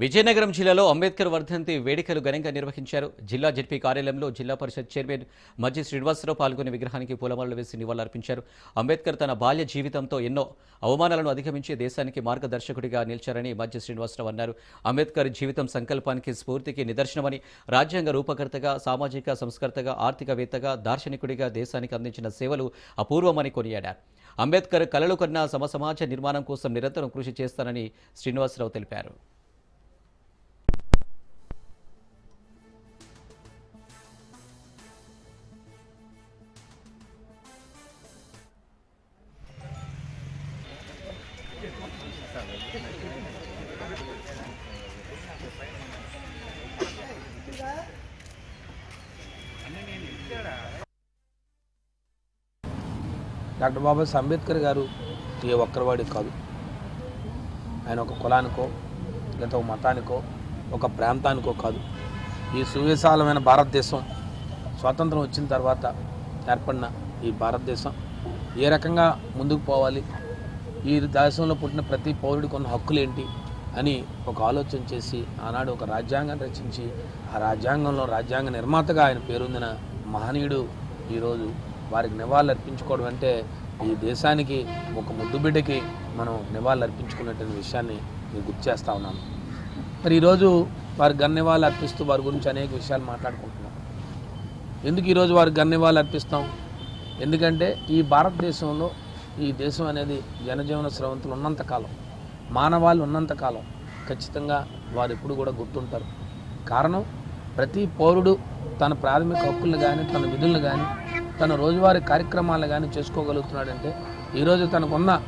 విజయనగరం జిల్లాలో అంబేద్కర్ వర్ధంతి వేడుకలు ఘనంగా నిర్వహించారు. జిల్లా జడ్పీ కార్యాలయంలో జిల్లా పరిషత్ చైర్మన్ మజ్జి శ్రీనివాసరావు పాల్గొని విగ్రహానికి పూలమాలలు వేసి నివాళులర్పించారు. అంబేద్కర్ తన బాల్య జీవితంతో ఎన్నో అవమానాలను అధిగమించి దేశానికి మార్గదర్శకుడిగా నిలిచారని మజ్జి శ్రీనివాసరావు అన్నారు. అంబేద్కర్ జీవితం సంకల్పానికి స్ఫూర్తికి నిదర్శనమని రాజ్యాంగ రూపకర్తగా సామాజిక సంస్కర్తగా ఆర్థికవేత్తగా దార్శనికుడిగా దేశానికి అందించిన సేవలు అపూర్వమని కొనియాడారు. అంబేద్కర్ కలలు కన్నా సమసమాజ నిర్మాణం కోసం నిరంతరం కృషి చేస్తానని శ్రీనివాసరావు తెలిపారు. డాక్టర్ బాబాసాహెబ్ అంబేద్కర్ గారు ఏ ఒక్కరివాడి కాదు. ఆయన ఒక కులానికో లేదా ఒక మతానికో ఒక ప్రాంతానికో కాదు. ఈ సువిశాలమైన భారతదేశం స్వాతంత్రం వచ్చిన తర్వాత ఏర్పడిన ఈ భారతదేశం ఏ రకంగా ముందుకు పోవాలి? ఈ దేశంలో పుట్టిన ప్రతి పౌరుడికి ఉన్న హక్కులేంటి అని ఒక ఆలోచన చేసి ఆనాడు ఒక రాజ్యాంగాన్ని రచించి ఆ రాజ్యాంగంలో రాజ్యాంగ నిర్మాతగా ఆయన పేరొందిన మహనీయుడు ఈరోజు వారికి నివాళులు అర్పించుకోవడం అంటే ఈ దేశానికి ఒక ముద్దుబిడ్డకి మనం నివాళులు అర్పించుకున్నటువంటి విషయాన్ని నేను గుర్తు చేస్తా ఉన్నాను. మరి ఈరోజు వారి గన్నివాళ్ళు అర్పిస్తూ వారి గురించి అనేక విషయాలు మాట్లాడుకుంటున్నాం. ఎందుకు ఈరోజు వారికి గన్నివాళ్ళు అర్పిస్తాం? ఎందుకంటే ఈ భారతదేశంలో ఈ దేశం అనేది జనజీవన స్రవంతులు ఉన్నంతకాలం మానవాళి ఉన్నంతకాలం ఖచ్చితంగా వారు ఎప్పుడు కూడా గుర్తుంటారు. కారణం ప్రతి పౌరుడు తన ప్రాథమిక హక్కులను కానీ తన విధులను కానీ తన రోజువారీ కార్యక్రమాలను కానీ చేసుకోగలుగుతున్నాడంటే ఈరోజు తనకున్న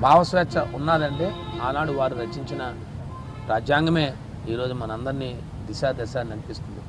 భావస్వేచ్ఛ ఉన్నదంటే ఆనాడు వారు రచించిన రాజ్యాంగమే ఈరోజు మనందరినీ దిశా దశ నడిపిస్తుంది